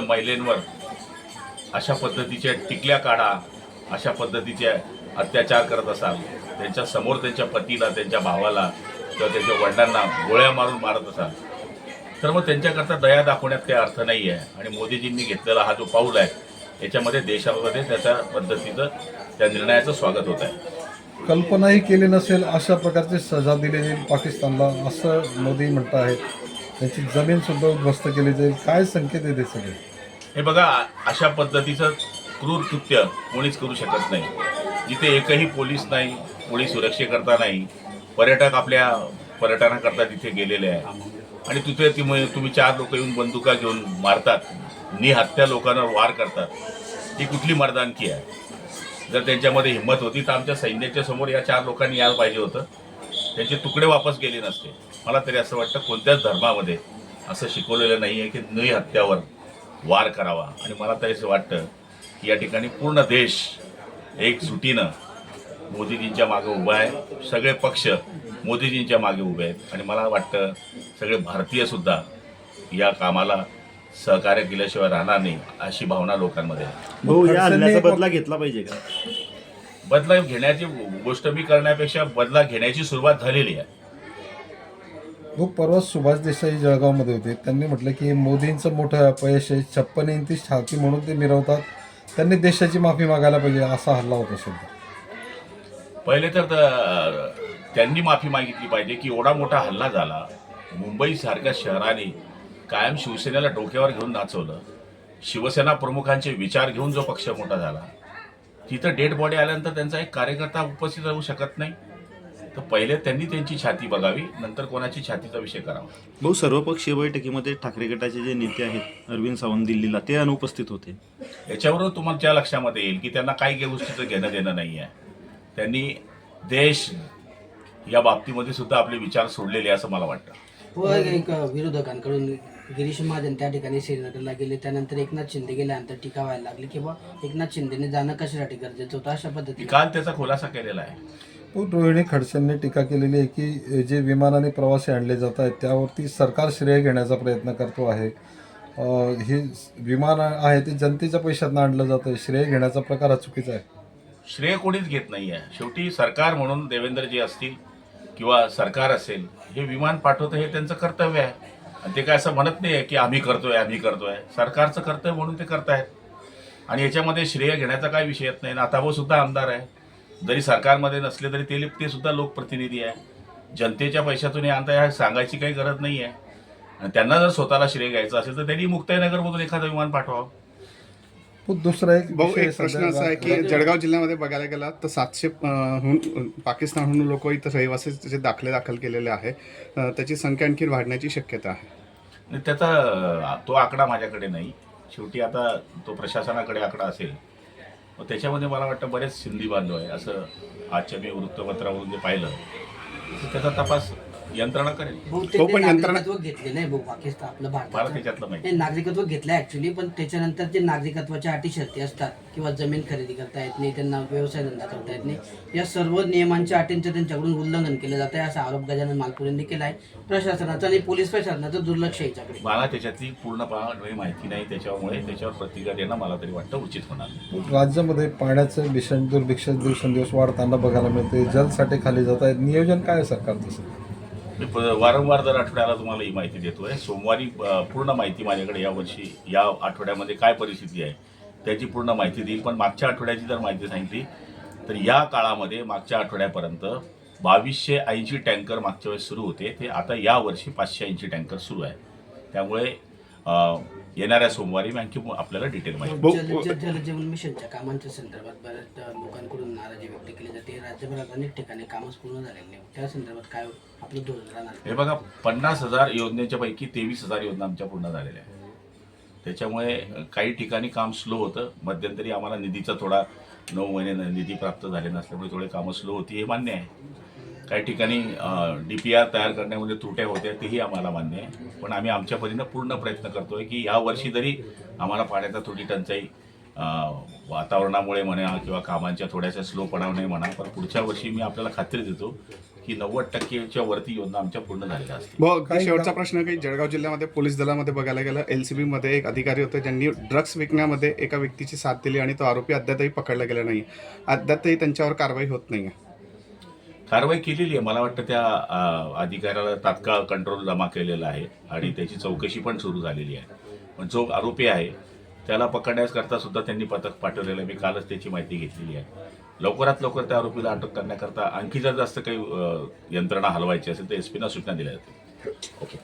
महिलेंवर अशा पद्धतीच्या टिकल्या काढा अशा पद्धतीचे अत्याचार करत असाल त्यांच्यासमोर त्यांच्या पतीला त्यांच्या भावाला किंवा त्यांच्या वडिलांना गोळ्या मारून मारत असाल तर मग त्यांच्याकरता दया दाखवण्यात काही अर्थ नाही आहे आणि मोदीजींनी घेतलेला हा जो पाऊल आहे याच्यामध्ये देशामध्ये त्याच्या पद्धतीचं त्या निर्णयाचं स्वागत होत आहे. कल्पनाही केली नसेल अशा प्रकारची सजा दिली जाईल पाकिस्तानला असं मोदी म्हणत आहेत. त्यांची जमीनसुद्धा उद्ध्वस्त केली जाईल. काय संकेत आहे ते सगळे? हे बघा अशा पद्धतीचं क्रूर कृत्य कोणीच करू शकत नाही. जिथे एकही पोलीस नाही कोणी सुरक्षेकरता नाही पर्यटक आपल्या पर्यटनाकरता तिथे गेलेले आहे. आणि तिथे तुम्ही तुम्ही चार लोक येऊन बंदुका घेऊन मारतात निहत्या लोकांवर वार करतात ही कुठली मर्दानकी आहे? जर त्यांच्यामध्ये हिंमत होती तर आमच्या सैन्याच्या समोर या चार लोकांनी यायला पाहिजे होतं. त्यांचे तुकडे वापस गेले नसते. मला तरी असं वाटतं कोणत्याच धर्मामध्ये असं शिकवलेलं नाही आहे की नई हत्यावर वार करावा. आणि मला तरी असं वाटतं की या ठिकाणी पूर्ण देश एक सुटीनं मोदीजींच्या मागे उभा आहे. सगळे पक्ष मोदीजींच्या मागे उभे आहेत. आणि मला वाटतं सगळे भारतीयसुद्धा या कामाला सहकार्य केल्याशिवाय राहणार नाही अशी भावना लोकांमध्ये आहे. एक- बदला घेतला पाहिजे का? बदला घेण्याची गोष्ट मी करण्यापेक्षा बदला घेण्याची सुरुवात झालेली आहे. हो परवा सुभाष देसाई जळगावमध्ये होते त्यांनी म्हटलं की मोदींचं मोठं अपयश आहे छप्पन इंची छाती म्हणून ते मिरवतात त्यांनी देशाची माफी मागायला पाहिजे असा हल्ला होता सुद्धा पहिले तर त्यांनी माफी मागितली पाहिजे की एवढा मोठा हल्ला झाला मुंबईसारख्या शहराने कायम शिवसेनेला डोक्यावर घेऊन नाचवलं शिवसेना प्रमुखांचे विचार घेऊन जो पक्ष मोठा झाला तिथं डेड बॉडी आल्यानंतर त्यांचा एक कार्यकर्ता उपस्थित राहू शकत नाही. तर पहिले त्यांनी त्यांची छाती बघावी नंतर कोणाची छातीचा विषय करावा. भाऊ सर्वपक्षीय बैठकीमध्ये ठाकरे गटाचे जे नेते आहेत अरविंद सावंत दिल्लीला ते अनुपस्थित होते. याच्यावरून तुमच्या लक्षामध्ये येईल की त्यांना काही गोष्टीचं घेणं देणं नाही आहे त्यांनी देश या बाबतीमध्ये सुद्धा आपले विचार सोडलेले आहे असं मला वाटतं. व एक विरोधकांकडून गिरीश महाजन त्या ठिकाणी श्रीनगरला गेले त्यानंतर एकनाथ शिंदे गेल्यानंतर टीका व्हायला लागली की बा एकनाथ शिंदेने जाणं कशासाठी गरजेचं होतं? अशा पद्धतीने. काल त्याचा खुलासा केलेला आहे. हो, रोहिणी खडसेंनी टीका केलेली आहे की जे विमानाने प्रवासी आणले जात आहेत त्यावरती सरकार श्रेय घेण्याचा प्रयत्न करतो आहे. हे विमान आहे ते जनतेच्या पैशातनं आणलं जातं श्रेय घेण्याचा प्रकार हा चुकीचा आहे. श्रेय कोणीच घेत नाही आहे शेवटी सरकार म्हणून देवेंद्रजी असतील किंवा सरकार असेल हे विमान पाठवतं हे त्यांचं कर्तव्य आहे. आणि ते काय असं म्हणत नाही आहे की आम्ही करतोय आम्ही करतोय. सरकारचं कर्तव्य म्हणून ते करतायत. आणि याच्यामध्ये श्रेय घेण्याचा काय विषय येत नाही. नाताभाऊ सुद्धा आमदार आहे. जरी सरकारमध्ये नसले तरी ते ते सुद्धा लोकप्रतिनिधी आहे. जनतेच्या पैशातून हे आणता हे सांगायची काही गरज नाही आहे. आणि त्यांना जर स्वतःला श्रेय घ्यायचं असेल तर त्यांनी मुक्ताईनगरमधून एखादं विमान पाठवावं. हो, दुसरा एक भाऊ एक प्रश्न असा आहे की जळगाव जिल्ह्यामध्ये बघायला गेला तर सातशे पाकिस्तानहून लोक इथं रहिवासीचे दाखले दाखल केलेले आहे त्याची संख्या आणखी वाढण्याची शक्यता आहे. त्याचा तो आकडा माझ्याकडे नाही. शेवटी आता तो प्रशासनाकडे आकडा असेल. मग त्याच्यामध्ये मला वाटतं बरेच सिंधी बांधव आहे. असं आजच्या मी वृत्तपत्रावरून जे पाहिलं तर त्याचा तपास यंत्रणा करेल. ते पण यंत्रणा- नागरिकत्व घेतले नाही भाऊ पाकिस्तान आपलं मला भारतात त्याच्यातलं माहिती ते नागरिकत्व घेतलं ऍक्च्युली पण त्याच्यानंतर ते नागरिकत्वाच्या अटी शर्ती असतात किंवा जमीन खरेदी करता येत नाही त्यांना व्यवसाय धंदा करता येत नाही या सर्व नियमांच्या अटींचं त्यांच्याकडून उल्लंघन केलं जात आहे असा आरोप गजानन मालपुरेंनी केला आहे प्रशासनाचं आणि पोलीस प्रशासनाचं दुर्लक्ष आहे याच्याकडे. मला त्याच्यातली पूर्णपणे माहिती नाही त्याच्यामुळे त्याच्यावर प्रतिक्रिया देणं मला तरी वाटतं उचित होणार नाही. राज्यामध्ये पाण्याचं भीषण दुर्भिक्ष दिवसेंदिवस वाढताना बघायला मिळते जलसाठे खाली जात आहेत. नियोजन काय आहे सरकारचं? वारंवार दर आठवड्याला तुम्हाला ही माहिती देतोय सोमवारी पूर्ण माहिती माझ्याकडे यावर्षी या आठवड्यामध्ये काय परिस्थिती आहे त्याची पूर्ण माहिती देईल. पण मागच्या आठवड्याची जर माहिती सांगितली तर या काळामध्ये मागच्या आठवड्यापर्यंत बावीसशे ऐंशी टँकर मागच्या वेळेस सुरू होते. ते आता यावर्षी पाचशे ऐंशी टँकर सुरू आहे. त्यामुळे येणाऱ्या सोमवारी मी आणखी आपल्याला डिटेल माहिती. जल जल- जलजीवन मिशनच्या कामांच्या संदर्भात बऱ्याच लोकांकडून नाराजी व्यक्त केली जाते. राज्यभरात अनेक ठिकाणी कामच पूर्ण झालेले नाही. त्या संदर्भात काय आपलं धोरण राहणार? हे बघा पन्नास हजार योजनेच्या पैकी तेवीस हजार योजना आमच्या पूर्ण झालेल्या आहेत. त्याच्यामुळे काही ठिकाणी काम स्लो होतं. मध्यंतरी आम्हाला निधीचा थोडा नऊ महिने निधी प्राप्त झाले नसल्यामुळे थोडे कामं स्लो होती हे मान्य आहे. काही ठिकाणी डी पी आर तयार करण्यामध्ये त्रुट्या होत्या तेही आम्हाला मान्य आहे. पण आम्ही आमच्या परीनं पूर्ण प्रयत्न करतोय की या वर्षी जरी आम्हाला पाण्याचा थोडी टंचाई वातावरणामुळे म्हणा किंवा कामांच्या थोड्याशा स्लोपणामुळे म्हणा पण पुढच्या वर्षी मी आपल्याला खात्री देतो की नव्वद टक्केच्या वरती योजना आमच्या पूर्ण झालेल्या असतील. काही शेवटचा प्रश्न की जळगाव जिल्ह्यामध्ये पोलीस दलामध्ये बघायला गेलं एल सी बीमध्ये एक अधिकारी होते ज्यांनी ड्रग्स विकण्यामध्ये एका व्यक्तीची साथ दिली आणि तो आरोपी अद्यापही पकडला गेला नाही अद्यापही त्यांच्यावर कारवाई होत नाही कारवाई केलेली आहे. मला वाटतं त्या अधिकाऱ्याला तात्काळ कंट्रोल जमा केलेला आहे आणि त्याची चौकशी पण सुरू झालेली आहे. पण जो आरोपी आहे त्याला पकडण्याकरता सुद्धा त्यांनी पथक पाठवलेलं आहे. मी कालच त्याची माहिती घेतलेली आहे. लवकरात लवकर त्या आरोपीला अटक करण्याकरता आणखी जर जास्त काही यंत्रणा हलवायची असेल तर एस पीना सूचना दिल्या जातील. ओके.